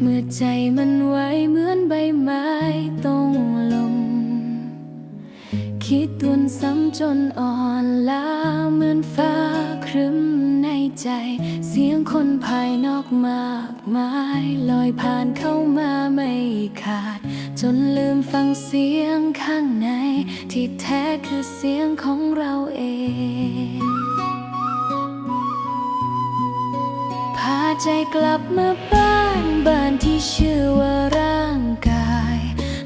เมื่อใจมันไหวเหมือนใบไม้ตรงลม คิดตุนซ้ำจนอ่อนล้าเหมือนฟ้าครึ้มในใจ เสียงคนภายนอกมากมายลอยผ่านเข้ามาไม่ขาด จนลืมฟังเสียงข้างใน ที่แท้คือเสียงของเราเองพาใจกลับมาบ้าน บ้านที่ชื่อว่าร่างกาย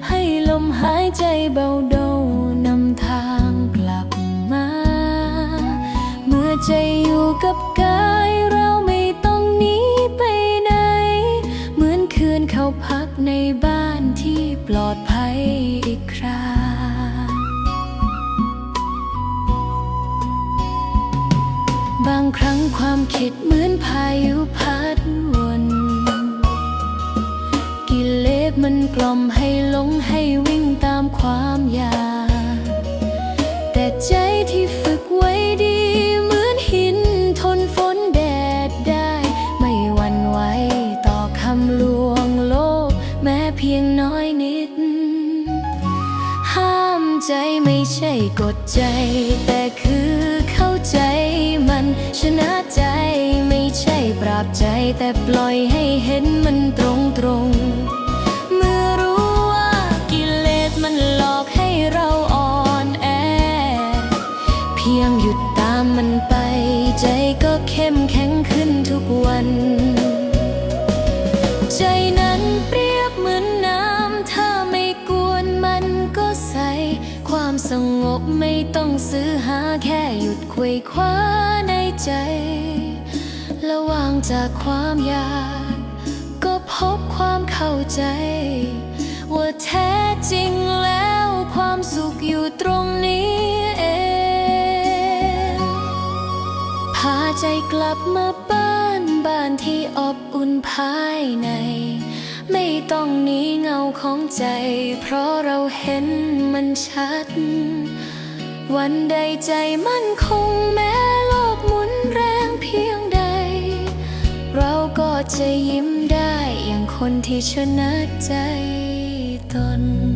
ให้ลมหายใจเบาเดานำทางกลับมา เมื่อใจอยู่กับกายเราไม่ต้องหนีไปไหน เหมือนคืนเข้าพักในบ้านที่ปลอดภัยอีกคราบางครั้งความคิดเหมือนพายุพัด กล่อมให้หลงให้วิ่งตามความอยากแต่ใจที่ฝึกไว้ดี เหมือนหินทนฝนแดดได้ ไม่หวั่นไหวต่อคำลวงโลก แม้เพียงน้อยนิด ห้ามใจไม่ใช่กดใจ แต่คือเข้าใจมันชนะใจไม่ใช่ปราบใจแต่ปล่อย หยุดตามมันไป ใจก็เข้มแข็งขึ้นทุกวัน ใจนั้นเปรียบเหมือนน้ำ ถ้าไม่กวนมันก็ใส ความสงบไม่ต้องซื้อหาแค่หยุดคุยคว้าในใจและวางจากความอยาก ก็พบความเข้าใจ ว่าแท้จริงแล้วความสุขอยู่ตรงนี้ ใจกลับมาบ้านบ้านที่อบอุ่นภายใน ไม่ต้องหนีเงาของใจ เพราะเราเห็นมันชัด วันใดใจมั่นคงแม้โลกหมุนแรงเพียงใด เราก็จะยิ้มได้อย่างคนที่ชนะใจตน